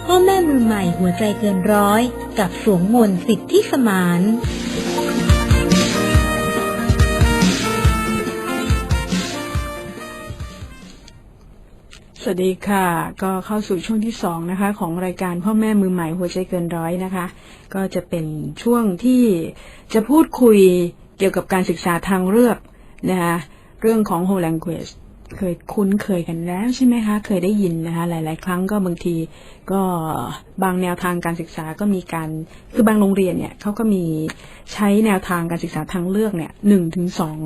พ่อแม่มือใหม่หัวใจเกินร้อย กับสวงมนสิทธิสมาน สวัสดีค่ะ ก็เข้าสู่ช่วงที่สองนะคะ ของรายการพ่อแม่มือใหม่หัวใจเกินร้อยนะคะ ก็จะเป็นช่วงที่จะพูดคุยเกี่ยวกับการศึกษาทางเลือกนะคะเรื่องของ whole language เคยคุ้นเคยกันแล้วใช่ไหมคะ เคยได้ยินนะคะ หลาย ๆ ครั้งก็บางทีก็บางแนวทางการศึกษาก็มีการ คือบางโรงเรียนเนี่ยเขาก็มีใช้แนวทางการศึกษาทางเลือกเนี่ยหนึ่งถึงสอง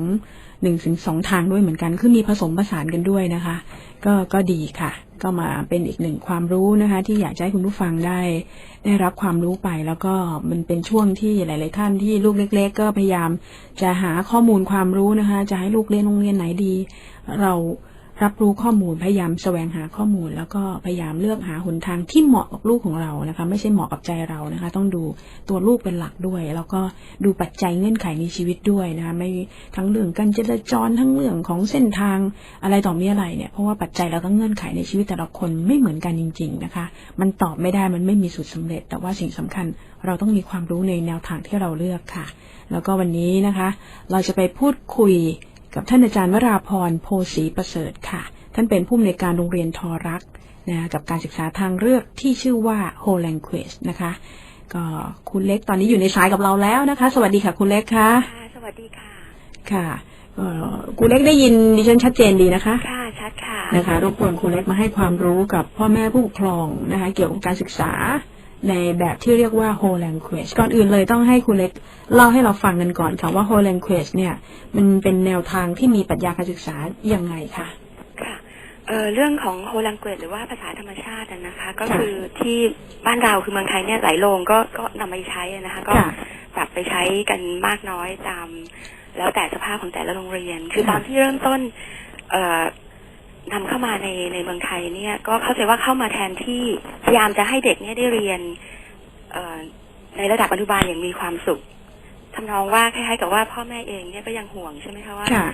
หนึ่งถึงสองทางด้วยเหมือนกัน คือมีผสมผสานกันด้วยนะคะ ก็ก็ดีค่ะ ก็มาเป็นอีกหนึ่งความรู้นะคะ ที่อยากให้คุณผู้ฟังได้ได้รับความรู้ไปแล้วก็มันเป็นช่วงที่หลาย ๆ ท่านที่ลูกเล็ก ๆ ก็พยายามจะหาข้อมูลความรู้นะคะ จะให้ลูกเรียนโรงเรียนไหนดี เรา รับรู้ข้อมูลพยายามแสวงหาข้อมูล แล้วก็พยายามเลือกหาหนทางที่เหมาะกับลูกของเรานะคะ ไม่ใช่เหมาะกับใจเรานะคะ ต้องดูตัวลูกเป็นหลักด้วย แล้วก็ดูปัจจัยเงื่อนไขในชีวิตด้วยนะคะไม่ทั้งเรื่องการจราจรทั้งเรื่องของเส้นทางอะไรต่อมีอะไรเนี่ยเพราะว่าปัจจัยแล้วก็เงื่อนไขในชีวิตแต่ละคนไม่เหมือนกันจริง ๆนะคะ มันตอบไม่ได้มันไม่มีสูตรสำเร็จ แต่ว่าสิ่งสำคัญเราต้องมีความรู้ในแนวทางที่เราเลือกค่ะ แล้วก็วันนี้นะคะ เราจะไปพูดคุย กับท่านอาจารย์วราพรโพสีประเสริฐค่ะ ท่านเป็นผู้อำนวยการโรงเรียนทอรักนะกับการศึกษาทางเลือกที่ชื่อว่า Whole Language นะคะ ก็คุณเล็กตอนนี้อยู่ในสายกับเราแล้วนะคะ สวัสดีค่ะ คุณเล็กค่ะค่ะสวัสดีค่ะ ค่ะเอ่อคุณเล็กได้ยินดิฉันชัดเจนดีนะคะ ค่ะ ชัดค่ะ นะคะ รบกวนคุณเล็กมาให้ความรู้กับพ่อแม่ผู้ปกครองนะคะ เกี่ยวกับการศึกษา ในแบบที่เรียกว่า whole language ก่อนอื่นเลยต้องให้คุณเล็กเล่าให้เราฟังกันก่อนค่ะว่า whole language เนี่ย มันเป็นแนวทางที่มีปรัชญาการศึกษายังไงคะค่ะเอ่อเรื่องของโฮลังเกตหรือว่าภาษาธรรมชาติอะนะคะ ก็ค่ะคือที่บ้านเราคือเมืองไทยเนี่ยหลายโรงก็ก็นำไปใช้อะนะคะ ก็ค่ะปรับไปใช้กันมากน้อยตาม แล้วแต่สภาพของแต่ละโรงเรียน คือค่ะตอนที่เริ่มต้นเอ่อ นำเข้ามาในในเมืองไทยเนี่ย ก็เข้าใจว่าเข้ามาแทนที่พยายามจะให้เด็กเนี่ยได้เรียนเอ่อในระดับอนุบาลอย่างมีความสุขทำนองว่าคล้ายๆกับว่าพ่อแม่เองเนี่ยก็ยังห่วงใช่ไหมคะว่าค่ะ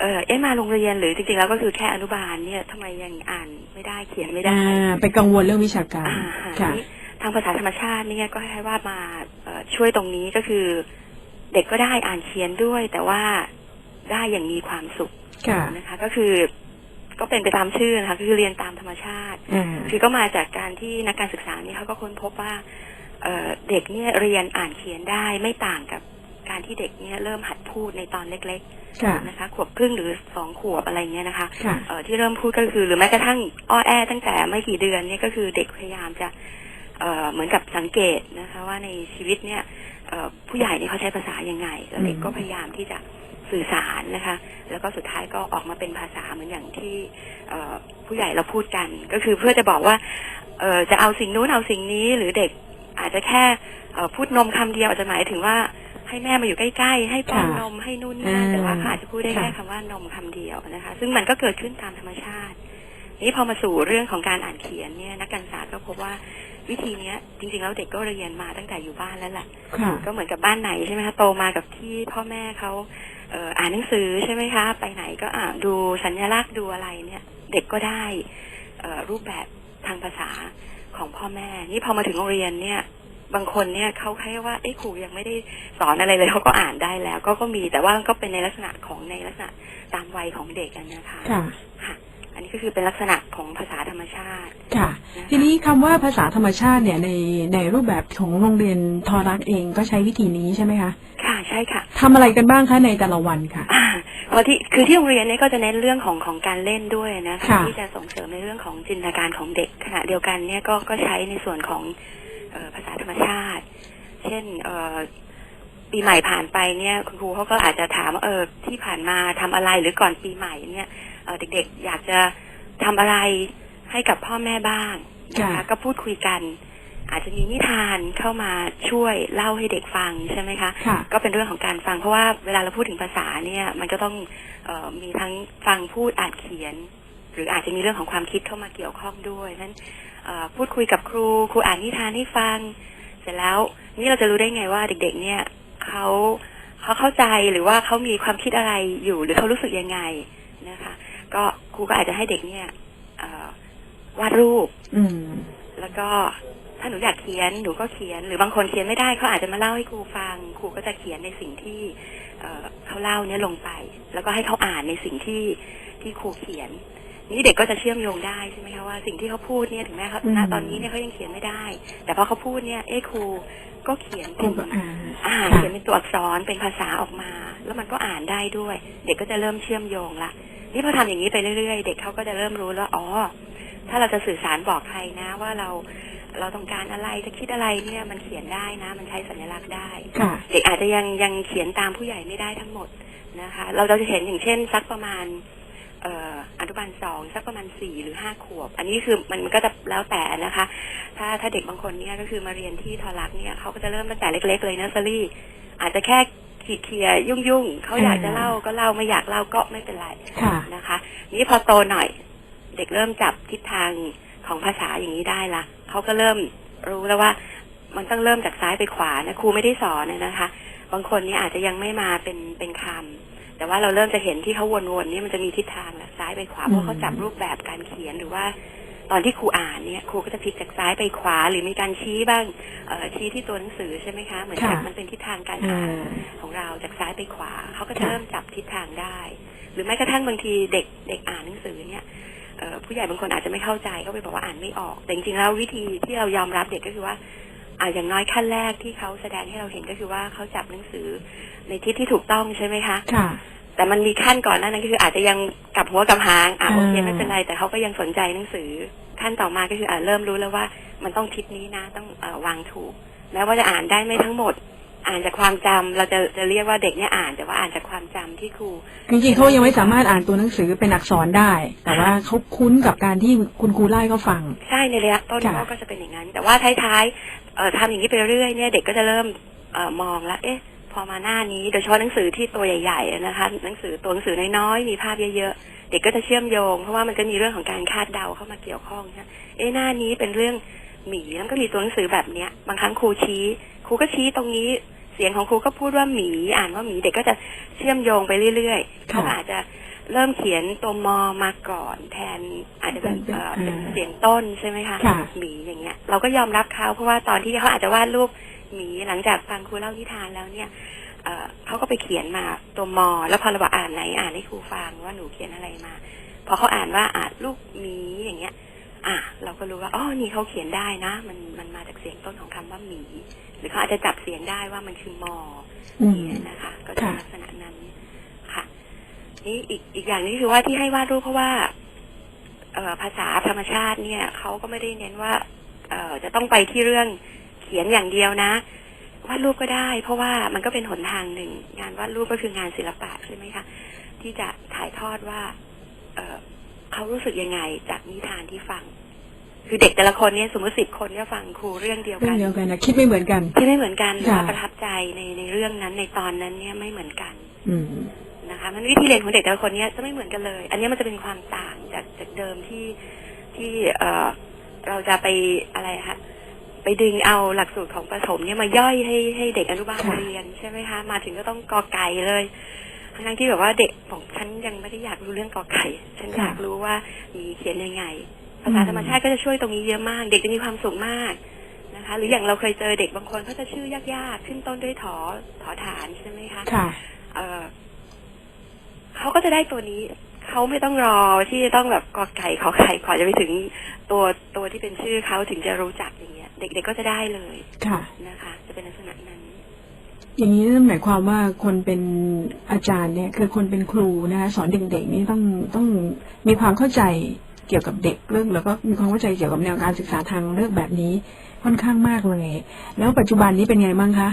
เออเอ๊ะมาโรงเรียนหรือจริงๆแล้วก็คือแค่อนุบาลเนี่ยทำไมยังอ่านไม่ได้เขียนไม่ได้อ่าไปกังวลเรื่องวิชาการอ่าฮะค่ะนี่ทางภาษาธรรมชาติเนี่ยก็ให้ว่ามาเอ่อช่วยตรงนี้ก็คือ เด็กก็ได้อ่านเขียนด้วย แต่ว่าได้อย่างมีความสุขค่ะนะคะ ก็คือ ก็เป็นไปตามชื่อนะคะคือเรียนตามธรรมชาติอ่าคือก็มาจากการที่นักการศึกษานี่เขาก็ค้นพบว่าเอ่อเด็กเนี่ยเรียนอ่านเขียนได้ไม่ต่างกับการที่เด็กเนี่ยเริ่มหัดพูดในตอนเล็กค่ะๆนะคะขวบครึ่งหรือสองขวบอะไรเงี้ยนะคะค่ะเอ่อที่เริ่มพูดก็คือหรือแม้กระทั่งอ้อแอตั้งแต่ไม่กี่เดือนเนี่ยก็คือเด็กพยายามจะเอ่อเหมือนกับสังเกตนะคะ ว่าในชีวิตเนี่ยเอ่อผู้ใหญ่เนี่ยเขาใช้ภาษายังไงแล้วเด็กอืมก็พยายามที่จะ สื่อสารนะคะ แล้วก็สุดท้ายก็ออกมาเป็นภาษาเหมือนอย่างที่เอ่อผู้ใหญ่เราพูดกัน ก็คือเพื่อจะบอกว่าเอ่อจะเอาสิ่งนู้นเอาสิ่งนี้หรือเด็กอาจจะแค่เอ่อพูดนมคำเดียวอาจจะหมายถึงว่าให้แม่มาอยู่ใกล้ๆ ให้ป้อนค่ะนมให้นุ่นนี่นั่นแต่ว่าอ่าเขาอาจจะพูดได้แค่ค่ะคำว่านมคำเดียวนะคะ ซึ่งมันก็เกิดขึ้นตามธรรมชาติ นี่พอมาสู่เรื่องของการอ่านเขียนเนี่ยนักการศึกษาก็พบว่าวิธีเนี้ย จริงๆแล้วเด็กก็เรียนมาตั้งแต่อยู่บ้านแล้วแหละค่ะก็เหมือนกับบ้านไหนใช่ไหมคะโตมากับที่พ่อแม่เขาเอ่ออ่านหนังสือใช่ไหมคะ ไปไหนก็อ่านดูสัญลักษณ์ดูอะไรเนี่ย เด็กก็ได้เอ่อรูปแบบทางภาษาของพ่อแม่ นี่พอมาถึงโรงเรียนเนี่ย บางคนเนี่ยเขาแค่ว่าเอ้ครูยังไม่ได้สอนอะไรเลยเขาก็อ่านได้แล้ว ก็ก็มีแต่ว่าก็เป็นในลักษณะของในลักษณะตามวัยของเด็กอะนะคะค่ะค่ะอั นนี้ก็คือเป็นลักษณะของภาษาธรรมชาติค่ะนะคะทีนี้คำว่าภาษาธรรมชาติเนี่ยในในรูปแบบของโรงเรียนทอรักเองก็ใช้วิธีนี้ใช่ไหมคะค่ะใช่ค่ะทำอะไรกันบ้างคะในแต่ละวันค่ะอ่าเพราะที่คือที่โรงเรียนเนี่ยก็จะเน้นเรื่องของของการเล่นด้วยนะคะค่ะที่จะส่งเสริมในเรื่องของจินตนาการของเด็กขณะเดียวกันเนี่ยก็ก็ใช้ในส่วนของเอ่อภาษาธรรมชาติ เช่นเอ่อปีใหม่ผ่านไปเนี่ยคุณครูเขาก็อาจจะถามว่าเออที่ผ่านมาทำอะไรหรือก่อนปีใหม่เนี่ย เอ่อเด็กๆ อยากจะทำอะไรให้กับพ่อแม่บ้างนะคะค่ะก็พูดคุยกัน อาจจะมีนิทานเข้ามาช่วยเล่าให้เด็กฟังใช่ไหมคะค่ะก็เป็นเรื่องของการฟังเพราะว่าเวลาเราพูดถึงภาษาเนี่ย มันก็ต้องเออมีทั้งฟังพูดอ่านเขียน หรืออาจจะมีเรื่องของความคิดเข้ามาเกี่ยวข้องด้วยนั้นเอ่อพูดคุยกับครูครูอ่านนิทานให้ฟัง เสร็จแล้วนี่เราจะรู้ได้ไงว่าเด็ก ๆ เนี่ยเขาเขาเข้าใจหรือว่าเขามีความคิดอะไรอยู่ หรือเขารู้สึกยังไงนะคะ ก็ครูก็อาจจะให้เด็กเนี่ยเอ่อวาดรูป อืม แล้วก็ถ้าหนูอยากเขียนหนูก็เขียน หรือบางคนเขียนไม่ได้เขาอาจจะมาเล่าให้ครูฟัง ครูก็จะเขียนในสิ่งที่เอ่อเขาเล่าเนี่ยลงไป แล้วก็ให้เขาอ่านในสิ่งที่ที่ครูเขียน นี่เด็กก็จะเชื่อมโยงได้ใช่ไหมคะว่าสิ่งที่เขาพูดเนี่ยถึงแม้เขาอืมณตอนนี้เนี่ยเขายังเขียนไม่ได้ แต่พอเขาพูดเนี่ยเอ้ครูก็เขียนคเป็รูนก็อ่านอ่าค่ะเขียนเป็นตัวอักษรเป็นภาษาออกมา แล้วมันก็อ่านได้ด้วย เด็กก็จะเริ่มเชื่อมโยงละ นี่พอทำอย่างนี้ไปเรื่อยๆ เด็กเขาก็จะเริ่มรู้แล้วอ๋อ ถ้าเราจะสื่อสารบอกใครนะ ว่าเราเราต้องการอะไรจะคิดอะไรเนี่ยมันเขียนได้นะ มันใช้สัญลักษณ์ได้ค่ะเด็กอาจจะยังยังเขียนตามผู้ใหญ่ไม่ได้ทั้งหมดนะคะ เราเราจะเห็นอย่างเช่นสักประมาณเอ่ออนุบาลสองสักประมาณสี่หรือห้าขวบ อันนี้คือมันมันก็จะแล้วแต่นะคะ ถ้าถ้าเด็กบางคนเนี่ยก็คือมาเรียนที่ทอรักเนี่ยเขาก็จะเริ่มตั้งแต่เล็ก ๆ เลยเนอร์เซอรี่อาจจะแค่ ขีดเคียยุ่งยุ่งๆเขาอยากจะอ่าเล่าก็เล่าไม่อยากเล่าก็ไม่เป็นไรค่ะนะคะ นี่พอโตหน่อย เด็กเริ่มจับทิศทางของภาษาอย่างนี้ได้ละเขาก็เริ่มรู้แล้วว่ามันต้องเริ่มจากซ้ายไปขวานะครูไม่ได้สอนนะนะคะ บางคนเนี่ยอาจจะยังไม่มาเป็นเป็นคำแต่ว่าเราเริ่มจะเห็นที่เขาวนๆเนี่ยมันจะมีทิศทางแหละซ้ายไปขวาเพราะเขาจับรูปแบบการเขียนหรือว่า ตอนที่ครูอ่านเนี่ยครูก็จะพลิกจากซ้ายไปขวา หรือมีการชี้บ้างเอ่อชี้ที่ตัวหนังสือใช่ไหมคะ เหมือนกับค่ะมันเป็นทิศทางการอ่าอ่านของเราจากซ้ายไปขวาเขาก็จะค่ะเริ่มจับทิศทางได้ หรือแม้กระทั่งบางทีเด็กเด็กอ่านหนังสือเนี่ยเอ่อผู้ใหญ่บางคนอาจจะไม่เข้าใจก็ไปบอกว่าอ่านไม่ออก แต่จริงๆแล้ววิธีที่เรายอมรับเด็กก็คือว่าอ่าอย่างน้อยขั้นแรกที่เขาแสดงให้เราเห็นก็คือว่าเขาจับหนังสือในทิศที่ถูกต้องใช่ไหมคะค่ะ แต่มันมีขั้นก่อนหน้านั้นก็คืออาจจะยังกลับหัวกลับหางอ่าอ่าโอเคไม่เป็นไรแต่เขาก็ยังสนใจหนังสือ ขั้นต่อมาก็คืออ่าเริ่มรู้แล้วว่ามันต้องทิศนี้นะต้องเออวางถูกแม้ว่าจะอ่านได้ไม่ทั้งหมด อ่านจากความจำเราจะจะเรียกว่าเด็กเนี่ยอ่านแต่ว่าอ่านจากความจำที่ครูจริงๆเขายังไม่สามารถอ่านตัวหนังสือเป็นอักษรได้ แต่ว่าเขาคุ้นกับการที่คุณครูไล่เขาฟัง ใช่ในระยะต้นค่ะเขาก็จะเป็นอย่างนั้น แต่ว่าท้ายๆเอ่อทำอย่างนี้ไปเรื่อยเนี่ย เด็กก็จะเริ่มเออมองแล้วเอ๊ะ พอมาหน้านี้โดยเฉพาะหนังสือที่ตัวใหญ่ๆนะคะ หนังสือตัวหนังสือน้อยๆมีภาพเยอะๆเด็กก็จะเชื่อมโยง เพราะว่ามันก็มีเรื่องของการคาดเดาเข้ามาเกี่ยวข้องนะเอ๊ะหน้านี้เป็นเรื่องหมีแล้วก็มีตัวหนังสือแบบเนี้ย บางครั้งครูชี้ครูก็ชี้ตรงนี้เสียงของครูก็พูดว่าหมี อ่านว่าหมีเด็กก็จะเชื่อมโยงไปเรื่อยๆเขาก็อาจจะเริ่มเขียนตัวมอมาก่อนแทนอาจจะเป็นเอ่อเป็นเสียงต้นใช่ไหมคะค่ะหมีอย่างเงี้ย เราก็ยอมรับเขาเพราะว่าตอนที่เขาอาจจะวาดรูป หมี หลังจากฟังครูเล่านิทานแล้วเนี่ยเอ่อเขาก็ไปเขียนมาตัวมอ แล้วพอเราบอกอ่านไหนอ่านให้ครูฟังว่าหนูเขียนอะไรมา พอเขาอ่านว่าอ่านลูกหมีอย่างเงี้ย อะ เราก็รู้ว่าอ๋อนี่เขาเขียนได้นะ มันมันมาจากเสียงต้นของคำว่าหมี หรือเขาอาจจะจับเสียงได้ว่ามันคือมออืมเนี่ยนะคะ ก็จะเป็นค่ะลักษณะนั้นค่ะ นี่อีกอีกอย่างหนึงคือว่าที่ให้วาดรูปเพราะว่าเอ่อภาษาธรรมชาติเนี่ยเขาก็ไม่ได้เน้นว่าเอ่อจะต้องไปที่เรื่องเขียนอย่างเดียวนะวาดรูปก็ได้ เพราะว่ามันก็เป็นหนทางหนึ่ง งานวาดรูปก็คืองานศิลปะใช่ไหมคะที่จะถ่ายทอดว่าเอ่อเขารู้สึกยังไงจากนิทานที่ฟัง คือเด็กแต่ละคนเนี่ยสมมติสิบคนเนี่ยฟังครูเรื่องเดียวเรื่กัองนเดียวกันนะคิดไม่เหมือนกันที่ไม่เหมือนกันค่ะว่าประทับใจในในเรื่องนั้นในตอนนั้นเนี่ยไม่เหมือนกัน อืมนะคะมันวิธีเรียนของเด็กแต่ละคนเนี้ยจะไม่เหมือนกันเลย อันเนี้ยมันจะเป็นความต่างจากจากเดิมที่ที่เอ่อเราจะไปอะไรคะ ไปดึงเอาหลักสูตรของประถมเนี่ยมาย่อยให้ให้เด็กอนุบาลเรียนใช่ไหมคะ มาถึงก็ต้องกอไก่เลยทั้งที่แบบว่าเด็กบอกฉันยังไม่ได้อยากรู้เรื่องกอไก่ฉันอยากรู้ว่ามีเขียนยังไงภาษาธรรมชาติก็จะช่วยตรงนี้เยอะมาก เด็กจะมีความสุขมากนะคะ หรืออย่างเราเคยเจอเด็กบางคนเขาจะชื่อยากๆขึ้นต้นด้วยถอถอฐานใช่ไหมคะค่ะเออเขาก็จะได้ตัวนี้เขาไม่ต้องรอที่จะต้องแบบกอไก่ขอไข่ขอจะไปถึงตัวตัวที่เป็นชื่อเขาถึงจะรู้จักอย่างเงี้ย เด็กๆก็จะได้เลยค่ะ นะคะ จะเป็นลักษณะนั้น อย่างนี้นั่นหมายความว่าคนเป็นอาจารย์เนี่ย คือคนเป็นครูนะคะสอนเด็กๆนี่ต้องต้องมีความเข้าใจเกี่ยวกับเด็กเรื่องแล้วก็มีความเข้าใจเกี่ยวกับแนวการศึกษาทางเลือกแบบนี้ค่อนข้างมากเลย แล้วปัจจุบันนี้เป็นไงบ้างคะ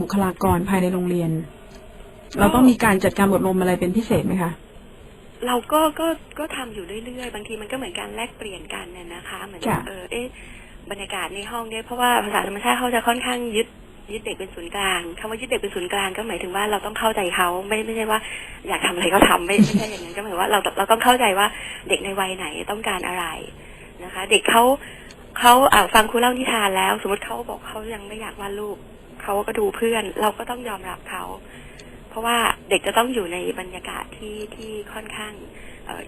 บุคลากรภายในโรงเรียน เราต้องมีการจัดการอบรมอะไรเป็นพิเศษไหมคะเราก็ก็ก็ทำอยู่เรื่อยๆ บางทีมันก็เหมือนการแลกเปลี่ยนกันน่ะนะคะ เหมือนค่ะเออเอ๊ะ บรรยากาศในห้องเนี่ยเพราะว่าภาษาธรรมชาติเขาจะค่อนข้างยึดยึดเด็กเป็นศูนย์กลางคำว่ายึดเด็กเป็นศูนย์กลางก็หมายถึงว่าเราต้องเข้าใจเขาไม่ไม่ใช่ว่า อยากทำอะไรก็ทำไม่ไม่ใช่อย่างนั้นก็หมายว่าเราเราต้องเข้าใจว่าเด็กในวัยไหนต้องการอะไรนะคะ เด็กเขาเขาอ่าฟังครูเล่านิทานแล้ว สมมติเขาบอกเขายังไม่อยากวาดรูปเขาก็ดูเพื่อน เราก็ต้องยอมรับเขาเพราะว่าเด็กจะต้องอยู่ในบรรยากาศที่ที่ค่อนข้าง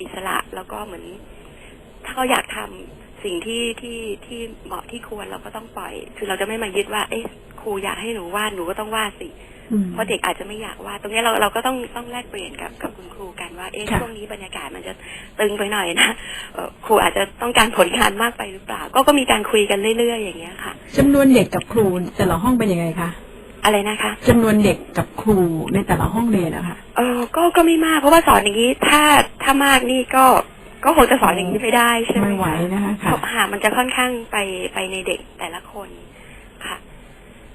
อิสระแล้วก็เหมือน ถ้าเขาอยากทำ สิ่งที่ที่ที่เหมาะที่ควรเราก็ต้องปล่อย คือเราจะไม่มายึดว่า เอ๊ะครูอยากให้หนูวาดหนูก็ต้องวาดสิอืมเพราะเด็กอาจจะไม่อยากวาดตรงเนี้ยเราเราก็ต้องต้องแลกเปลี่ยนกับกับคุณครูกันว่าเอ๊ะค่ะช่วงนี้บรรยากาศมันจะตึงไปหน่อยนะเอ่อครูอาจจะต้องการผลงานมากไปหรือเปล่า ก็ก็มีการคุยกันเรื่อยๆ อย่างเงี้ยค่ะจำนวนเด็กกับครูแต่ละห้องเป็นยังไงคะอะไรนะคะจำนวนเด็กกับครูในแต่ละห้องเรียนนะคะเออก็ก็ไม่มาก เพราะว่าสอนอย่างนี้ถ้าถ้ามากนี่ก็ ก็คงจะสอนอย่างนี้ไม่ได้ใช่ไหมไม่ไหวคะนะคะเพค่ะราะหามันจะค่อนข้างไปไปในเด็กแต่ละคนค่ะ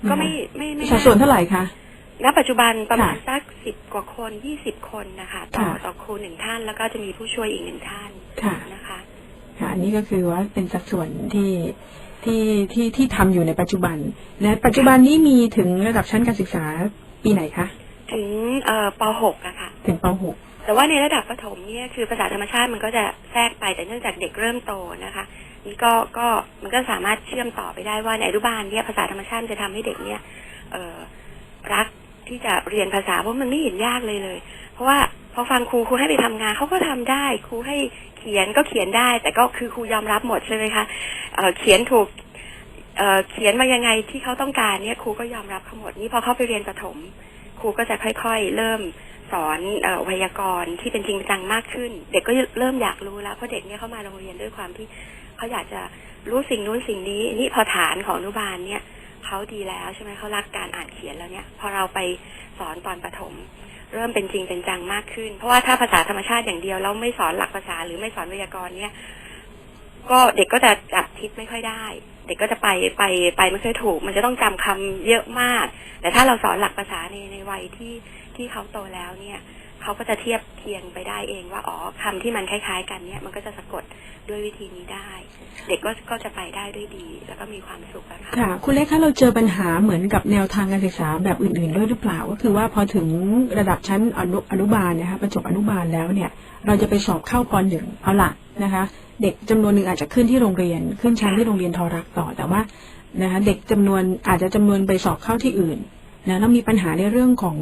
ก็ไม่ไม่ไม่สัดส่วนเท่าไหร่คะณปัจจุบันประมาณค่ะสักสิบกว่าคนยี่สิบคนนะคะต่อค่ะต่อครูหนึ่งท่านแล้วก็จะมีผู้ช่วยอีกหนึ่งท่านค่ะนะคะ ค่ะอันนี้ก็คือว่าเป็นสัดส่วนที่ที่ที่ที่ทำอยู่ในปัจจุบันและปัจจุบันนี้มีถึงระดับชั้นการศึกษาปีไหนคะถึงเอ่อป .6 อะค่ะ ถึงป แต่ว่าในระดับประถมเนี่ยคือภาษาธรรมชาติมันก็จะแทรกไปแต่เนื่องจากเด็กเริ่มโตนะคะ นี่ก็ก็มันก็สามารถเชื่อมต่อไปได้ว่าในอนุบาลเนี่ยภาษาธรรมชาติจะทำให้เด็กเนี่ยเออรักที่จะเรียนภาษาเพราะมันไม่เห็นยากเลยเลย เพราะว่าพอฟังครูครูให้ไปทำงานเขาก็ทำได้ครูให้เขียนก็เขียนได้ แต่ก็คือครูยอมรับหมดใช่ไหมคะเเขียนถูกเเขียนมายังไงที่เขาต้องการเนี่ยครูก็ยอมรับเขาหมดนี่พอเขาไปเรียนประถมครูก็จะค่อย ๆ เริ่ม สอนออไวยากรณ์ที่เป็นจริงจังมากขึ้น เด็กก็เริ่มอยากรู้แล้วเพราะเด็กเนี่ยเข้ามาโรงเรียนด้วยความที่เขาอยากจะรู้สิ่งนู้นสิ่งนี้ นี่พอฐานของอนุบาลเนี่ยเขาดีแล้วใช่ไหมเขารักการอ่านเขียนแล้วเนี่ย พอเราไปสอนตอนประถม เริ่มเป็นจริงเป็นจังมากขึ้น เพราะว่าถ้าภาษาธรรมชาติอย่างเดียวแล้วไม่สอนหลักภาษาหรือไม่สอนไวยากรณ์เนี่ย ก็เด็กก็จะจับทิศไม่ค่อยได้เด็กก็จะไปไปไปไม่ค่อยถูก มันจะต้องจำคำเยอะมาก แต่ถ้าเราสอนหลักภาษาในในวัยที่ ที่เขาโตแล้วเนี่ยเขาก็จะเทียบเคียงไปได้เองว่าอ๋อคำที่มันคล้าย ๆ กันเนี่ย มันก็จะสะกดด้วยวิธีนี้ได้ เด็กก็ก็จะไปได้ด้วยดี แล้วก็มีความสุขอะคะค่ะ คุณเล็กคะเราเจอปัญหาเหมือนกับแนวทางการศึกษาแบบอื่นๆด้วยหรือเปล่า ก็คือว่าพอถึงระดับชั้นอนุอนุบาลนะคะประจบอนุบาลแล้วเนี่ย เราจะไปสอบเข้าปหนึ่งเอาละนะคะ เด็กจำนวนหนึ่งอาจจะขึ้นที่โรงเรียน ขึ้นชั้นที่โรงเรียนทอรักต่อแต่ว่านะคะ เด็กจำนวนอาจจะจำนวนไปสอบเข้าที่อื่นนะแล้วมีปัญหาในเรื่องของ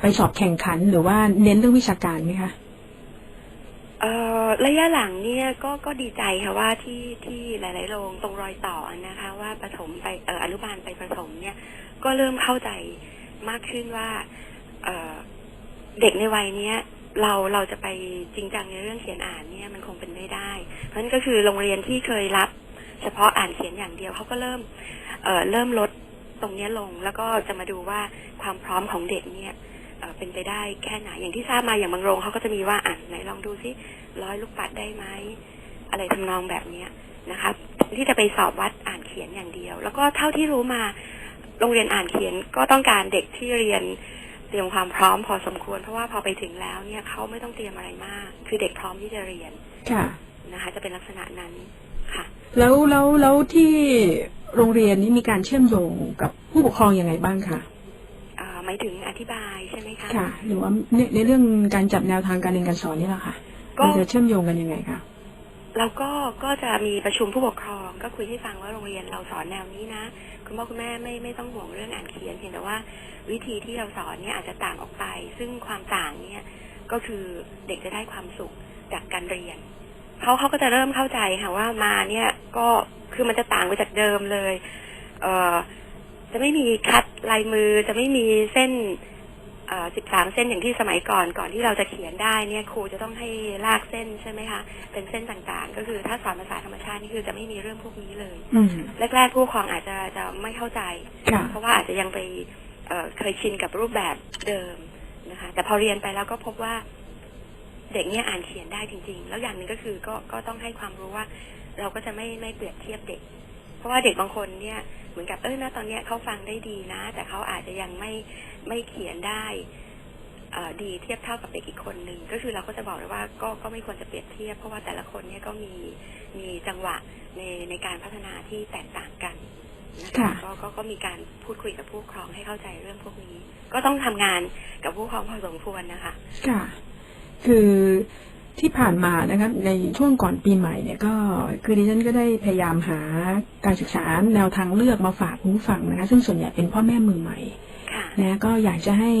ไปสอบแข่งขันหรือว่าเน้นเรื่องวิชาการไหมคะเอ่อระยะหลังเนี่ยก็ก็ดีใจค่ะว่าที่ที่หลายๆโรงตรงรอยต่อนะคะ ว่าประถมไปเอ่ออนุบาลไปประถมเนี่ย ก็เริ่มเข้าใจมากขึ้นว่าเออเด็กในวัยเนี้ยเราเราจะไปจริงจังในเรื่องเขียนอ่านเนี่ยมันคงเป็นไม่ได้ เพราะนั้นก็คือโรงเรียนที่เคยรับ เฉพาะอ่านเขียนอย่างเดียวเขาก็เริ่มเอ่อเริ่มลด ตรงเนี้ยลง แล้วก็จะมาดูว่าความพร้อมของเด็กเนี่ยเอ่อเป็นไปได้แค่ไหนอย่างที่ทราบมาอย่างบางโรงเขาก็จะมีว่าอ่านไหนลองดูซิร้อยลูกปัดได้ไหมอะไรทำนองแบบเนี้ยนะคะที่จะไปสอบวัดอ่านเขียนอย่างเดียว แล้วก็เท่าที่รู้มาโรงเรียนอ่านเขียนก็ต้องการเด็กที่เรียนเตรียมความพร้อมพอสมควร เพราะว่าพอไปถึงแล้วเนี่ยเขาไม่ต้องเตรียมอะไรมาก คือเด็กพร้อมที่จะเรียนค่ะนะคะ จะเป็นลักษณะนั้นค่ะ แล้วแล้วแล้วที่ โรงเรียนนี้มีการเชื่อมโยงกับผู้ปกครองยังไงบ้างคะเอ่อหมายถึงอธิบายใช่ไหมคะค่ะ หรือว่าในในเรื่องการจับแนวทางการเรียนการสอนนี่แหละค่ะก็มันจะเชื่อมโยงกันยังไงคะเราก็ก็จะมีประชุมผู้ปกครอง ก็คุยให้ฟังว่าโรงเรียนเราสอนแนวนี้นะคุณพ่อคุณแม่ไม่ไม่ต้องห่วงเรื่องอ่านเขียนเพียงแต่ว่าวิธีที่เราสอนเนี่ยอาจจะต่างออกไป ซึ่งความต่างเนี่ยก็คือเด็กจะได้ความสุขจากการเรียน เขาเขาก็จะเริ่มเข้าใจค่ะว่ามาเนี่ยก็คือมันจะต่างไปจากเดิมเลย เอ่อจะไม่มีคัดลายมือจะไม่มีเส้นสิบสามเส้นอย่างที่สมัยก่อนก่อนที่เราจะเขียนได้เนี่ยครูจะต้องให้ลากเส้นใช่ไหมคะเป็นเส้นต่างๆ ก็คือถ้าสอนภาษาธรรมชาตินี่คือจะไม่มีเรื่องพวกนี้เลยอืมแรกๆผู้ปกครองอาจจะจะไม่เข้าใจค่ะเพราะว่าอาจจะยังไปเอ่อเคยชินกับรูปแบบเดิมนะคะ แต่พอเรียนไปแล้วก็พบว่า เด็กเนี่ยอ่านเขียนได้จริง ๆ แล้วอย่างหนึ่งก็คือก็ก็ต้องให้ความรู้ว่า เราก็จะไม่ไม่เปรียบเทียบเด็ก เพราะว่าเด็กบางคนเนี่ยเหมือนกับเออนะตอนเนี้ยเขาฟังได้ดีนะ แต่เขาอาจจะยังไม่ไม่เขียนได้เอ่อดีเทียบเท่ากับเด็กอีกคนหนึ่งก็คือเราก็จะบอกเลยว่าก็ก็ไม่ควรจะเปรียบเทียบ เพราะว่าแต่ละคนเนี่ยก็มีมีจังหวะในในการพัฒนาที่แตกต่างกันนะคะค่ะก็ก็ก็มีการพูดคุยกับผู้ปกครองให้เข้าใจเรื่องพวกนี้ ก็ต้องทำงานกับผู้ปกครองพอสมควรนะคะค่ะ คือที่ผ่านมานะครับในช่วงก่อนปีใหม่เนี่ยก็คือดิฉันก็ได้พยายามหาการศึกษาแนวทางเลือกมาฝากคุณผู้ฟังนะคะซึ่งส่วนใหญ่เป็นพ่อแม่มือใหม่ค่ะนะก็อยากจะให้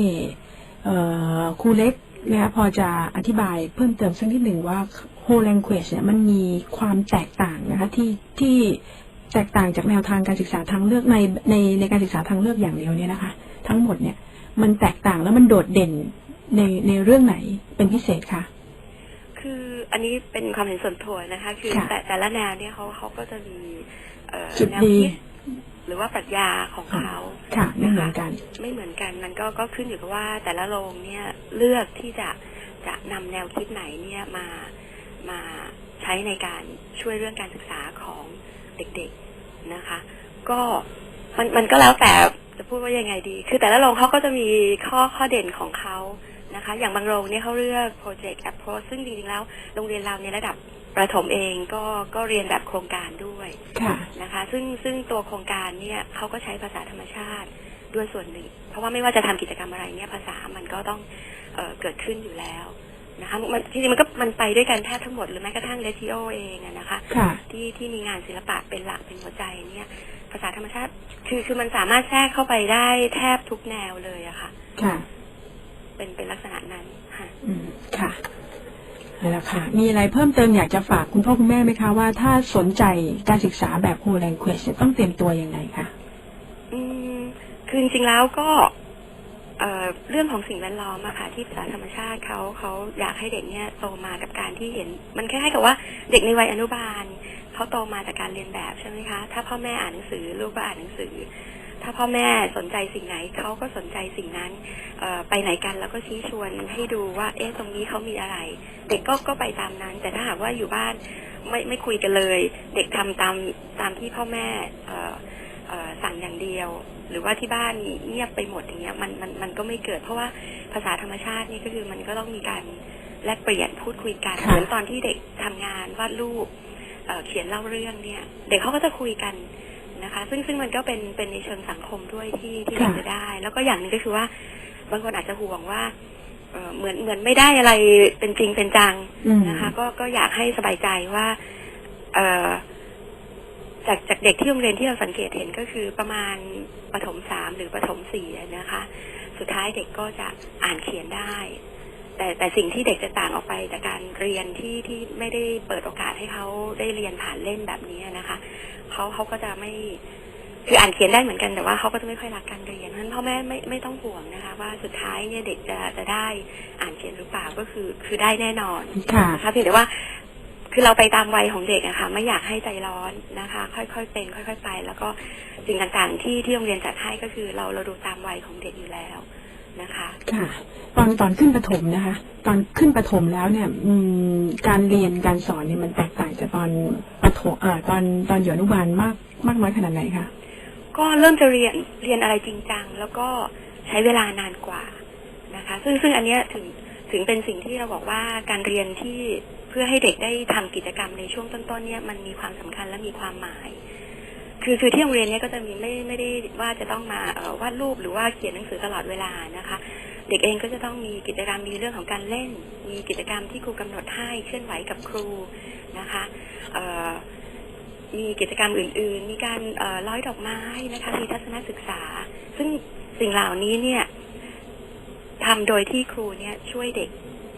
เอ่อครูเล็กนะคะพอจะอธิบายเพิ่มเติมสักนิดหนึ่งว่าค whole language เนี่ยมันมีความแตกต่างนะคะที่ที่แตกต่างจากแนวทางการศึกษาทางเลือกในในในการศึกษาทางเลือกอย่างเดียวเนี่ยนะคะ ทั้งหมดเนี่ยมันแตกต่างแล้วมันโดดเด่น ในในเรื่องไหนเป็นพิเศษคะคืออันนี้เป็นความเห็นส่วนตัวนะคะ คือค่ะแต่แต่ละแนวเนี่ยเขาเขาก็จะมีเอ่อจุดแนวดีคิดหรือว่าปรัชญาของเขาค่ะไม่เหมือนกัน ไม่เหมือนกันมันก็ก็ขึ้นอยู่กับว่าแต่ละโรงเนี่ยเลือกที่จะจะนำแนวคิดไหนเนี่ยมามาใช้ในการช่วยเรื่องการศึกษาของเด็กๆนะคะ ก็มันมันก็แล้วแต่จะพูดว่ายังไงดี คือแต่ละโรงเขาก็จะมีข้อข้อเด่นของเขา นะคะ อย่างบางโรงเนี่ยเขาเลือก project approach ซึ่งจริงๆแล้วโรงเรียนเราในระดับประถมเองก็ก็เรียนแบบโครงการด้วยค่ะนะคะ ซึ่งซึ่งตัวโครงการเนี่ยเขาก็ใช้ภาษาธรรมชาติด้วยส่วนหนึ่ง เพราะว่าไม่ว่าจะทำกิจกรรมอะไรเนี่ยภาษามันก็ต้องเออเกิดขึ้นอยู่แล้วนะคะมันจริงๆมันก็มันไปด้วยกันแทบทั้งหมดหรือแม้กระทั่งเลติโอเองอะนะคะค่ะที่ที่มีงานศิลปะเป็นหลักเป็นหัวใจเนี่ย ภาษาธรรมชาติคือคือมันสามารถแทรกเข้าไปได้แทบทุกแนวเลยอะค่ะค่ะ เป็นเป็นลักษณะนั้นค่ะอืมค่ะนั่นแหละค่ะ มีอะไรเพิ่มเติมอยากจะฝากคุณพ่อคุณแม่ไหมคะว่าถ้าสนใจการศึกษาแบบ whole language จะต้องเตรียมตัวยังไงคะอืมคือจริงๆแล้วก็เอ่อเรื่องของสิ่งแวดล้อมอะค่ะ ที่ภาษาธรรมชาติเขาเขาอยากให้เด็กเนี่ยโตมากับการที่เห็น มันคล้ายๆกับว่าเด็กในวัยอนุบาลเขาโตมาจากการเรียนแบบใช่ไหมคะ ถ้าพ่อแม่อ่านหนังสือลูกก็อ่านหนังสือ ถ้าพ่อแม่สนใจสิ่งไหนเขาก็สนใจสิ่งนั้นเอ่อไปไหนกันแล้วก็ชี้ชวนให้ดูว่าเอ๊ะตรงนี้เขามีอะไร เด็กก็ก็ไปตามนั้น แต่ถ้าหากว่าอยู่บ้านไม่ไม่คุยกันเลย เด็กทำตามตามที่พ่อแม่เอ่อเอ่อสั่งอย่างเดียว หรือว่าที่บ้านเงียบไปหมดอย่างเงี้ยมันมันมันก็ไม่เกิด เพราะว่าภาษาธรรมชาตินี่ก็คือมันก็ต้องมีการแลกเปลี่ยนพูดคุยกันค่ะเหมือนตอนที่เด็กทำงานวาดรูปเอ่อเขียนเล่าเรื่องเนี่ย เด็กเขาก็จะคุยกัน นะคะ ซึ่งซึ่งมันก็เป็นเป็นในเชิงสังคมด้วยที่ที่เด็กจะได้ แล้วก็อย่างหนึ่งก็คือว่า บางคนอาจจะห่วงว่าเอ่อเหมือนเหมือนไม่ได้อะไรเป็นจริงเป็นจังอืมนะคะ ก็ก็อยากให้สบายใจว่า เอ่อจากจากเด็กที่โรงเรียนที่เราสังเกตเห็นก็คือประมาณประถมสามหรือประถมสี่อะนะคะ สุดท้ายเด็กก็จะอ่านเขียนได้ แต่แต่สิ่งที่เด็กจะต่างออกไปจากการเรียนที่ที่ไม่ได้เปิดโอกาสให้เขาได้เรียนผ่านเล่นแบบนี้นะคะเขาเขาก็จะไม่คืออ่านเขียนได้เหมือนกันแต่ว่าเขาก็จะไม่ค่อยรักการเรียนเพราะฉะนั้นพ่อแม่ไม่ไม่ต้องห่วงนะคะ ว่าสุดท้ายเนี่ยเด็กจะจะได้อ่านเขียนหรือเปล่าก็คือคือได้แน่นอนค่ะนะคะเพียงแต่ว่าคือเราไปตามวัยของเด็กอะค่ะไม่อยากให้ใจร้อนนะคะ ค่อยๆเป็น ค่อย ๆ ไป แล้วก็สิ่งต่างๆที่ที่โรงเรียนจัดให้ก็คือเราเราดูตามวัยของเด็กอยู่แล้ว นะคะ ค่ะ ตอนตอนขึ้นประถมนะคะ ตอนขึ้นประถมแล้วเนี่ย อืมการเรียนการสอนเนี่ยมันแตกต่างจากตอนประถมเอ่อตอนตอนอยู่อนุบาลมากมากน้อยขนาดไหนคะก็เริ่มจะเรียนเรียนอะไรจริงจังแล้วก็ใช้เวลานานกว่านะคะ ซึ่งซึ่งอันเนี้ยถึงถึงเป็นสิ่งที่เราบอกว่าการเรียนที่เพื่อให้เด็กได้ทำกิจกรรมในช่วงต้นๆเนี่ยมันมีความสำคัญและมีความหมาย คือคือที่โรงเรียนเนี่ยก็จะมีไม่ไม่ได้ว่าจะต้องมาวาดรูปหรือว่าเขียนหนังสือตลอดเวลานะคะ เด็กเองก็จะต้องมีกิจกรรมมีเรื่องของการเล่น มีกิจกรรมที่ครูกำหนดให้เคลื่อนไหวกับครูนะคะเออมีกิจกรรมอื่น ๆ มีการร้อยดอกไม้นะคะมีทัศนศึกษา ซึ่งสิ่งเหล่านี้เนี่ยทำโดยที่ครูเนี่ยช่วยเด็ก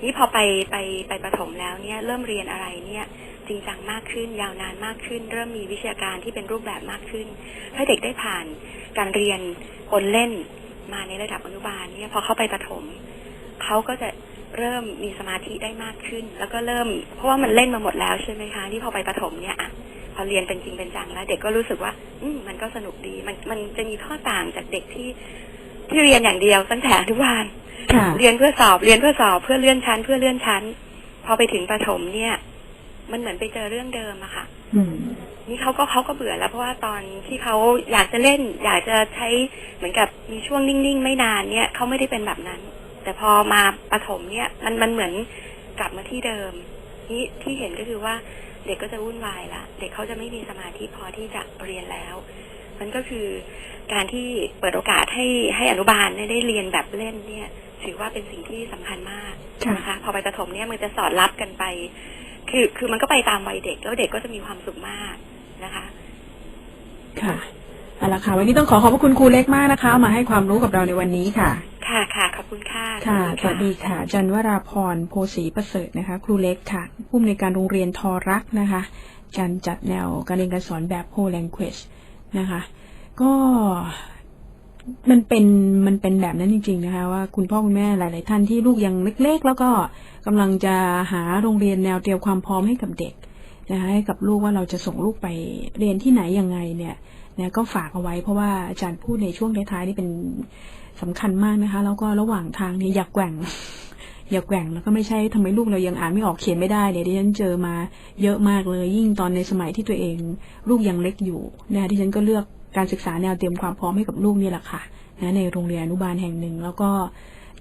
นี่พอไปไปไปประถมแล้วเนี่ยเริ่มเรียนอะไรเนี่ย จริงจังมากขึ้น ยาวนานมากขึ้น เริ่มมีวิชาการที่เป็นรูปแบบมากขึ้น ให้เด็กได้ผ่านการเรียนปนเล่นมาในระดับอนุบาลเนี่ยพอเข้าไปประถมเขาก็จะเริ่มมีสมาธิได้มากขึ้น แล้วก็เริ่ม เพราะว่ามันเล่นมาหมดแล้วใช่ไหมคะที่พอไปประถมเนี่ยอะพอเรียนเป็นจริงเป็นจังแล้ว เด็กก็รู้สึกว่า อืมมันก็สนุกดี มันมันจะมีข้อต่างจากเด็กที่ที่เรียนอย่างเดียวตั้งแต่อนุบาลค่ะเรียนเพื่อสอบเรียนเพื่อสอบเพื่อเลื่อนชั้น เพื่อเลื่อนชั้น พอไปถึงประถมเนี่ย มันเหมือนไปเจอเรื่องเดิมอะค่ะอืมนี่เขาก็เขาก็เบื่อแล้วเพราะว่าตอนที่เขาอยากจะเล่น อยากจะใช้เหมือนกับมีช่วงนิ่งๆ ไม่นานเนี่ยเขาไม่ได้เป็นแบบนั้น แต่พอมาประถมเนี่ย มันมันเหมือนกลับมาที่เดิม นี่ที่เห็นก็คือว่าเด็กก็จะวุ่นวายละเด็กเขาจะไม่มีสมาธิพอที่จะเรียนแล้ว มันก็คือการที่เปิดโอกาสให้ให้อนุบาลเนี่ยได้เรียนแบบเล่นเนี่ย ถือว่าเป็นสิ่งที่สำคัญมากค่ะนะคะพอไปประถมเนี่ยมันจะสอดรับกันไป คือคือมันก็ไปตามวัยเด็ก แล้วเด็กก็จะมีความสุขมากนะคะ ค่ะเอาละค่ะ วันนี้ต้องขอขอบพระคุณครูเล็กมากนะคะเอามาให้ความรู้กับเราในวันนี้ค่ะค่ะ ค่ะค่ะขอบคุณค่ะค่ะสวัสดีค่ะ จันวราพรโพสีประเสริฐนะคะ ครูเล็กค่ะ ผู้อำนวยการโรงเรียนทอรักนะคะจันจัดแนวการเรียนการสอนแบบโ o language นะคะ ก็ มันเป็นมันเป็นแบบนั้นจริง ๆ นะคะ ว่าคุณพ่อคุณแม่หลาย ๆ ท่านที่ลูกยังเล็ก ๆ แล้วก็กำลังจะหาโรงเรียนแนวเตรียมความพร้อมให้กับเด็กนะคะให้กับลูกว่าเราจะส่งลูกไปเรียนที่ไหนยังไงเนี่ยนะก็ฝากเอาไว้เพราะว่าอาจารย์พูดในช่วงท้ายๆนี่เป็นสำคัญมากนะคะ แล้วก็ระหว่างทางเนี่ยอย่าแกว่งอย่าแกว่งแล้วก็ไม่ใช่ทำไมลูกเรายังอ่านไม่ออกเขียนไม่ได้เนี่ยที่ฉันเจอมาเยอะมากเลยยิ่งตอนในสมัยที่ตัวเอง ลูกยังเล็กอยู่นะที่ฉันก็เลือก การศึกษาแนวเตรียมความพร้อมให้กับลูกนี่แหละค่ะนะในโรงเรียนอนุบาลแห่งหนึ่ง แล้วก็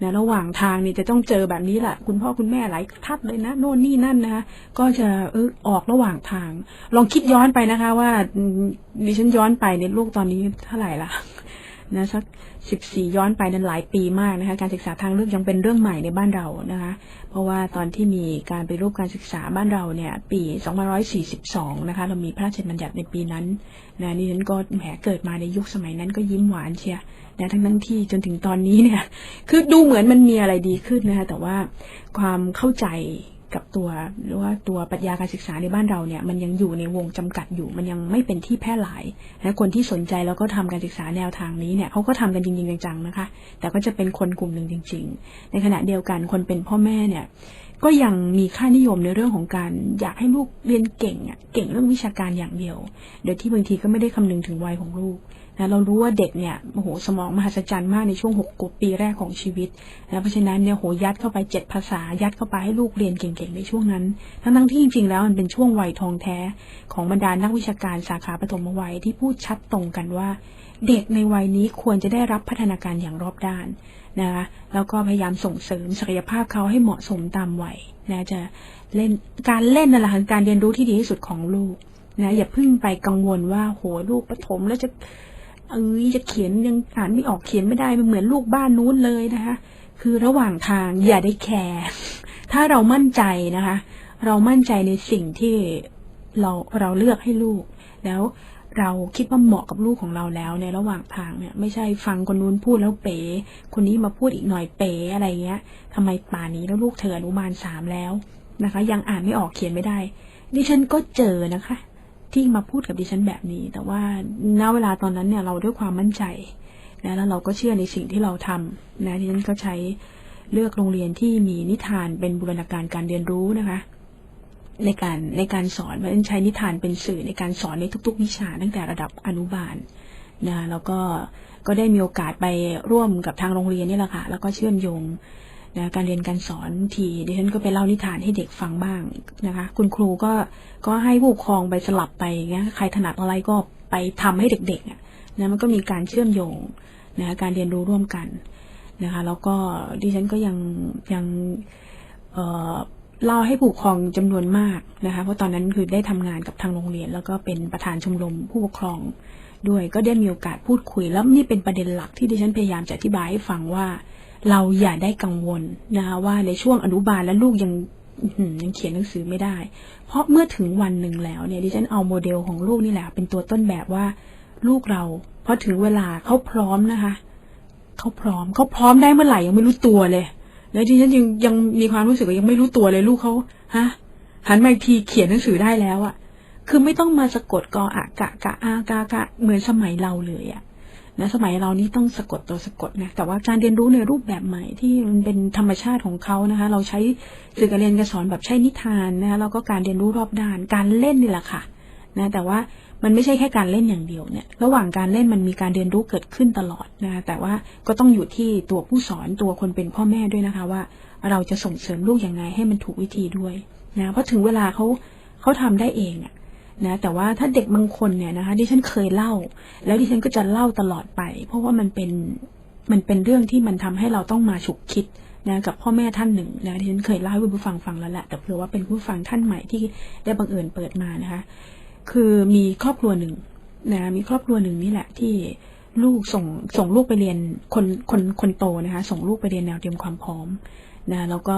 นะระหว่างทางนี่จะต้องเจอแบบนี้แหละคุณพ่อคุณแม่หลายทัดเลยนะโน่นนี่นั่นนะคะก็จะเออออกระหว่างทาง ลองคิดย้อนไปนะคะ ว่าดิฉันย้อนไปในลูกตอนนี้เท่าไหร่ละ นะสักสิบสี่ย้อนไปนั้นหลายปีมากนะคะ การศึกษาทางเลือกยังเป็นเรื่องใหม่ในบ้านเรานะคะ เพราะว่าตอนที่มีการไปรูปการศึกษาบ้านเราเนี่ยปี2542 นะคะ เรามีพระราชบัญญัติในปีนั้นนะนี่ฉันก็แหมเกิดมาในยุคสมัยนั้นก็ยิ้มหวานเชียร์นะทั้งทั้งที่จนถึงตอนนี้เนี่ย คือดูเหมือนมันมีอะไรดีขึ้นนะคะ แต่ว่าความเข้าใจ กับตัวหรือว่าตัวปรัชญาการศึกษาในบ้านเราเนี่ยมันยังอยู่ในวงจำกัดอยู่ มันยังไม่เป็นที่แพร่หลายนะคนที่สนใจแล้วก็ทำการศึกษาแนวทางนี้เนี่ยเขาก็ทำกันจริงๆจังๆนะคะ แต่ก็จะเป็นคนกลุ่มหนึ่งจริง ๆ ในขณะเดียวกันคนเป็นพ่อแม่เนี่ยก็ยังมีค่านิยมในเรื่องของการอยากให้ลูกเรียนเก่งอะเก่งเรื่องวิชาการอย่างเดียว โดยที่บางทีก็ไม่ได้คำนึงถึงวัยของลูก นะเรารู้ว่าเด็กเนี่ยโอ้โหสมองมหัศจรรย์มากในช่วงหกปีแรกของชีวิตนะเพราะฉะนั้นเนี่ยโหยัดเข้าไปเจ็ดภาษา ยัดเข้าไปให้ลูกเรียนเก่งๆในช่วงนั้น ทั้งๆที่จริงๆแล้วมันเป็นช่วงวัยทองแท้ของบรรดานักวิชาการสาขาปฐมวัยที่พูดชัดตรงกันว่า เด็กในวัยนี้ควรจะได้รับพัฒนาการอย่างรอบด้านนะคะแล้วก็พยายามส่งเสริมศักยภาพเขาให้เหมาะสมตามวัยนะจะเล่นการเล่นนั่นแหละค่ะการเรียนรู้ที่ดีที่สุดของลูกนะอย่าเพิ่งไปกังวลว่าโหลูกประถมแล้วจะ เอ้ยจะเขียนยังอ่านไม่ออกเขียนไม่ได้มันเหมือนลูกบ้านนู้นเลยนะคะ คือระหว่างทางอย่าได้แคร์ถ้าเรามั่นใจนะคะ เรามั่นใจในสิ่งที่เราเราเลือกให้ลูก แล้วเราคิดว่าเหมาะกับลูกของเราแล้วในระหว่างทางเนี่ย ไม่ใช่ฟังคนนู้นพูดแล้วเป๋ คนนี้มาพูดอีกหน่อยเป๋อะไรเงี้ยทำไมป่านี้แล้วลูกเธออนุบาลสามแล้วนะคะ ยังอ่านไม่ออกเขียนไม่ได้ ดิฉันก็เจอนะคะ ที่มาพูดกับดิฉันแบบนี้ แต่ว่าณเวลาตอนนั้นเนี่ยเราด้วยความมั่นใจนะแล้วเราก็เชื่อในสิ่งที่เราทำนะดิฉันก็ใช้เลือกโรงเรียนที่มีนิทานเป็นบูรณาการการเรียนรู้นะคะ ในการในการสอนมันใช้นิทานเป็นสื่อในการสอนในทุก ๆ วิชาตั้งแต่ระดับอนุบาลนะแล้วก็ก็ได้มีโอกาสไปร่วมกับทางโรงเรียนนี่แหละค่ะแล้วก็เชื่อมโยง นะการเรียนการสอนทีดิฉันก็ไปเล่านิทานให้เด็กฟังบ้างนะคะ คุณครูก็ก็ให้ผู้ปกครองไปสลับไปเงี้ยใครถนัดอะไรก็ไปทำให้เด็กๆนะมันก็มีการเชื่อมโยงนะการเรียนรู้ร่วมกันนะคะแล้วก็ดิฉันก็ยังยังเเล่าให้ผู้ปกครองจำนวนมากนะคะเพราะตอนนั้นคือได้ทำงานกับทางโรงเรียน แล้วก็เป็นประธานชมรมผู้ปกครองด้วยก็ได้มีโอกาสพูดคุย แล้วนี่เป็นประเด็นหลักที่ดิฉันพยายามจะอธิบายให้ฟังว่า เราอย่าได้กังวลนะคะว่าในช่วงอนุบาลและลูกยังยังเขียนหนังสือไม่ได้ เพราะเมื่อถึงวันหนึ่งแล้วเนี่ยดิฉันเอาโมเดลของลูกนี่แหละ เป็นตัวต้นแบบว่าลูกเราพอถึงเวลาเขาพร้อมนะคะเขาพร้อมเขาพร้อมได้เมื่อไหร่ยังไม่รู้ตัวเลย แล้วดิฉันยังยังมีความรู้สึกว่ายังไม่รู้ตัวเลยลูกเขาฮะหันมาอีกทีเขียนหนังสือได้แล้วอะคือไม่ต้องมาสะกดกออะกะกะอากากะเหมือนสมัยเราเลยอะ นะสมัยเรานี่ต้องสะกดตัวสะกดนะแต่ว่าการเรียนรู้ในรูปแบบใหม่ที่มันเป็นธรรมชาติของเขานะคะ เราใช้สื่อการเรียนการสอนแบบใช้นิทานนะคะแล้วก็การเรียนรู้รอบด้านการเล่นนี่แหละค่ะนะแต่ว่ามันไม่ใช่แค่การเล่นอย่างเดียวเนี่ย ระหว่างการเล่นมันมีการเรียนรู้เกิดขึ้นตลอดนะแต่ว่าก็ต้องอยู่ที่ตัวผู้สอนตัวคนเป็นพ่อแม่ด้วยนะคะว่า เราจะส่งเสริมลูกยังไงให้มันถูกวิธีด้วยนะเพราะถึงเวลาเขาเขาทำได้เองอะ นะแต่ว่าถ้าเด็กบางคนเนี่ยนะคะดิฉันเคยเล่า แล้วดิฉันก็จะเล่าตลอดไป เพราะว่ามันเป็นมันเป็นเรื่องที่มันทำให้เราต้องมาฉุกคิดนะกับพ่อแม่ท่านหนึ่งนะดิฉันเคยเล่าให้คุณผู้ฟังฟังแล้วแหละแต่เผื่อว่าเป็นผู้ฟังท่านใหม่ที่ได้บังเอิญเปิดมานะคะ คือมีครอบครัวหนึ่งนะมีครอบครัวหนึ่งนี่แหละที่ลูกส่งส่งลูกไปเรียนคนคนคนโตนะคะ ส่งลูกไปเรียนแนวเตรียมความพร้อมนะแล้วก็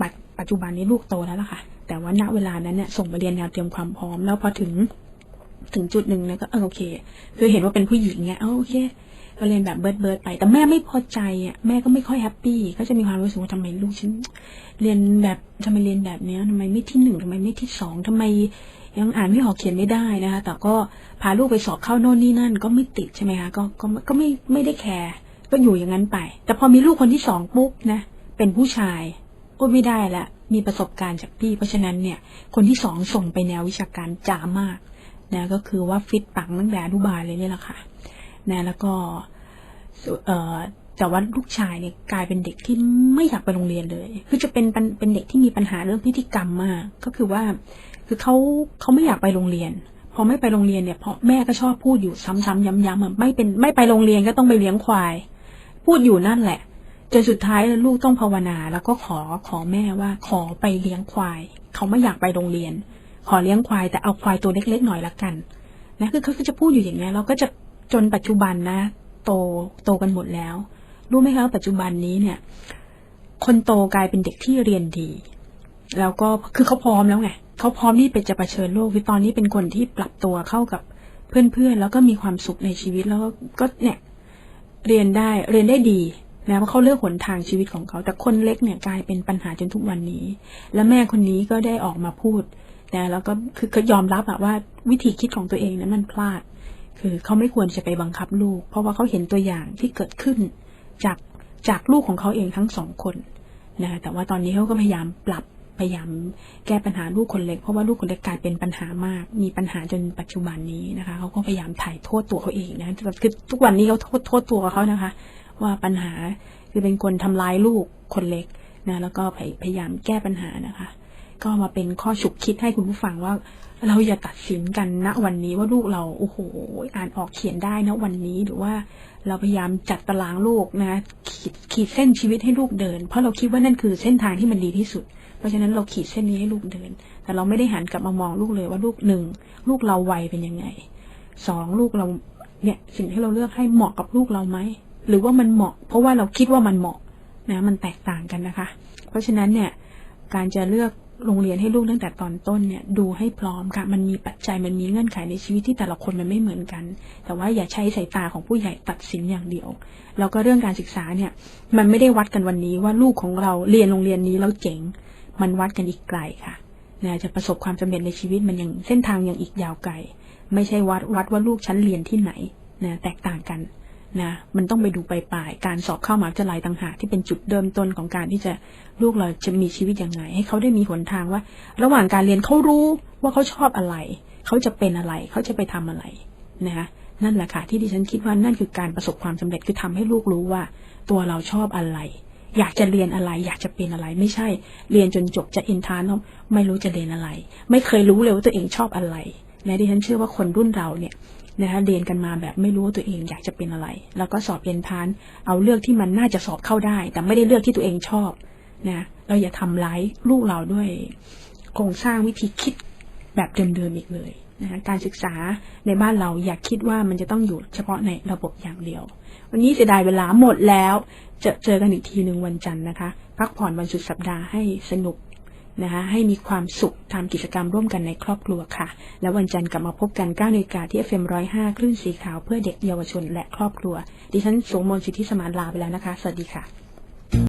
ปัจปัจจุบันนี้ลูกโตแล้วล่ะค่ะ แต่ว่าณเวลานั้นเนี่ยส่งไปเรียนแนวเตรียมความพร้อม แล้วพอถึงถึงจุดหนึ่งนะก็เออโอเค คือเห็นว่าเป็นผู้หญิงไงเออโอเคก็เรียนแบบเบิร์ดเบิร์ดไป แต่แม่ไม่พอใจอะแม่ก็ไม่ค่อยแฮปปี้ก็จะมีความรู้สึกว่าทำไมลูกฉันเรียนแบบทำไมเรียนแบบเนี้ยทำไมไม่ที่หนึ่งทำไมไม่ที่สองทำไมยังอ่านไม่ออกเขียนไม่ได้นะคะ แต่ก็พาลูกไปสอบเข้าโน่นนี่นั่น ก็ไม่ติดใช่ไหมคะก็ก็ก็ไม่ไม่ได้แคร์ก็อยู่อย่างนั้นไป แต่พอมีลูกคนที่สองปุ๊บนะเป็นผู้ชายโอ้ไม่ได้ละ มีประสบการณ์จากพี่ เพราะฉะนั้นเนี่ย คนที่สองส่งไปแนววิชาการจ๋ามากนะก็คือว่าฟิตปังตั้งแต่อนุบาลเลยเนี่ยแหละค่ะนะแล้วก็เแต่ว่าลูกชายเนี่ยกลายเป็นเด็กที่ไม่อยากไปโรงเรียนเลย คือจะเป็นเป็นเด็กที่มีปัญหาเรื่องพฤติกรรมมาก ก็คือว่า คือเขาเขาไม่อยากไปโรงเรียน พอไม่ไปโรงเรียนเนี่ยเพราะแม่ก็ชอบพูดอยู่ซ้ำๆย้ำๆอะไม่เป็นไม่ไปโรงเรียนก็ต้องไปเลี้ยงควาย พูดอยู่นั่นแหละ จนสุดท้ายลูกต้องภาวนาแล้วก็ขอขอแม่ว่าขอไปเลี้ยงควาย เขาไม่อยากไปโรงเรียน ขอเลี้ยงควายแต่เอาควายตัวเล็กๆหน่อยละกันนะคือเขาก็จะพูดอยู่อย่างนี้เราก็จะจนปัจจุบันนะ โตโตกันหมดแล้ว รู้ไหมคะปัจจุบันนี้เนี่ย คนโตกลายเป็นเด็กที่เรียนดี แล้วก็คือเขาพร้อมแล้วไงเขาพร้อมที่เป็นจะเผชิญโลกคือตอนนี้เป็นคนที่ปรับตัวเข้ากับเพื่อนๆแล้วก็มีความสุขในชีวิตแล้วก็เนี่ยเรียนได้เรียนได้ดี นะเพราะเขาเลือกหนทางชีวิตของเขา แต่คนเล็กเนี่ยกลายเป็นปัญหาจนทุกวันนี้ และแม่คนนี้ก็ได้ออกมาพูดนะแล้วก็คือคือยอมรับอะว่าวิธีคิดของตัวเองนั้นมันพลาด คือเขาไม่ควรจะไปบังคับลูก เพราะว่าเขาเห็นตัวอย่างที่เกิดขึ้นจากจากลูกของเขาเองทั้งสองคนนะแต่ว่าตอนนี้เขาก็พยายามปรับพยายามแก้ปัญหาลูกคนเล็กเพราะว่าลูกคนเล็กกลายเป็นปัญหามาก มีปัญหาจนปัจจุบันนี้นะคะเขาก็พยายามถ่ายโทษตัวเขาเองนะคือทุกวันนี้เขาโทษโทษตัวเขานะคะ ว่าปัญหาคือเป็นคนทำร้ายลูกคนเล็กนะแล้วก็พยพยายามแก้ปัญหานะคะ ก็มาเป็นข้อฉุกคิดให้คุณผู้ฟังว่า เราอย่าตัดสินกันณวันนี้ว่าลูกเราโอ้โหอ่านออกเขียนได้นะวันนี้หรือว่าเราพยายามจัดตารางลูกนะขีดขีดเส้นชีวิตให้ลูกเดิน เพราะเราคิดว่านั่นคือเส้นทางที่มันดีที่สุด เพราะฉะนั้นเราขีดเส้นนี้ให้ลูกเดิน แต่เราไม่ได้หันกลับมามองลูกเลยว่าลูกหนึ่งลูกเราวัยเป็นยังไงสองลูกเราเนี่ยสิ่งที่เราเลือกให้เหมาะกับลูกเราไหม หรือว่ามันเหมาะ เพราะว่าเราคิดว่ามันเหมาะนะมันแตกต่างกันนะคะ เพราะฉะนั้นเนี่ยการจะเลือกโรงเรียนให้ลูกตั้งแต่ตอนต้นเนี่ยดูให้พร้อมค่ะ มันมีปัจจัยมันมีเงื่อนไขในชีวิตที่แต่ละคนมันไม่เหมือนกัน แต่ว่าอย่าใช้สายตาของผู้ใหญ่ตัดสินอย่างเดียวแล้วก็เรื่องการศึกษาเนี่ย มันไม่ได้วัดกันวันนี้ว่าลูกของเราเรียนโรงเรียนนี้แล้วเจ๋ง มันวัดกันอีกไกลค่ะนะจะประสบความสำเร็จในชีวิตมันยังเส้นทางยังอีกยาวไกล ไม่ใช่วัดวัดว่าลูกฉันเรียนที่ไหนนะแตกต่างกัน นะมันต้องไปดูไปลายๆการสอบเข้ามหาวิทยาลัยต่างหากที่เป็นจุดเริ่มต้นของการที่จะลูกเราจะมีชีวิตยังไง ให้เขาได้มีหนทางว่า ระหว่างการเรียนเขารู้ว่าเขาชอบอะไร เขาจะเป็นอะไร เขาจะไปทำอะไรนะคะนั่นแหละค่ะที่ดิฉันคิดว่านั่นคือการประสบความสำเร็จคือทำให้ลูกรู้ว่า ตัวเราชอบอะไร อยากจะเรียนอะไร อยากจะเป็นอะไรไม่ใช่ เรียนจนจบจะอินทานไม่รู้จะเรียนอะไร ไม่เคยรู้เลยว่าตัวเองชอบอะไรนะดิฉันเชื่อว่าคนรุ่นเราเนี่ย นะคะเรียนกันมาแบบไม่รู้ว่าตัวเองอยากจะเป็นอะไร แล้วก็สอบเอนทาน เอาเลือกที่มันน่าจะสอบเข้าได้ แต่ไม่ได้เลือกที่ตัวเองชอบนะเราอย่าทำร้ายลูกเราด้วยโครงสร้างวิธีคิดแบบเดิมๆอีกเลยนะะการศึกษาในบ้านเราอย่าคิดว่ามันจะต้องอยู่เฉพาะในระบบอย่างเดียว วันนี้เสียดายเวลาหมดแล้ว จะเจอกันอีกทีหนึ่งวันจันทร์นะคะ พักผ่อนวันสุดสัปดาห์ให้สนุก นะคะให้มีความสุขทำกิจกรรมร่วมกันในครอบครัวค่ะ แล้ววันจันทร์กลับมาพบกัน9นาฬิกาที่ FM 105 คลื่นสีขาวเพื่อเด็กเยาวชนและครอบครัว ดิฉันสงมนสิทธิสมานลาไปแล้วนะคะ สวัสดีค่ะ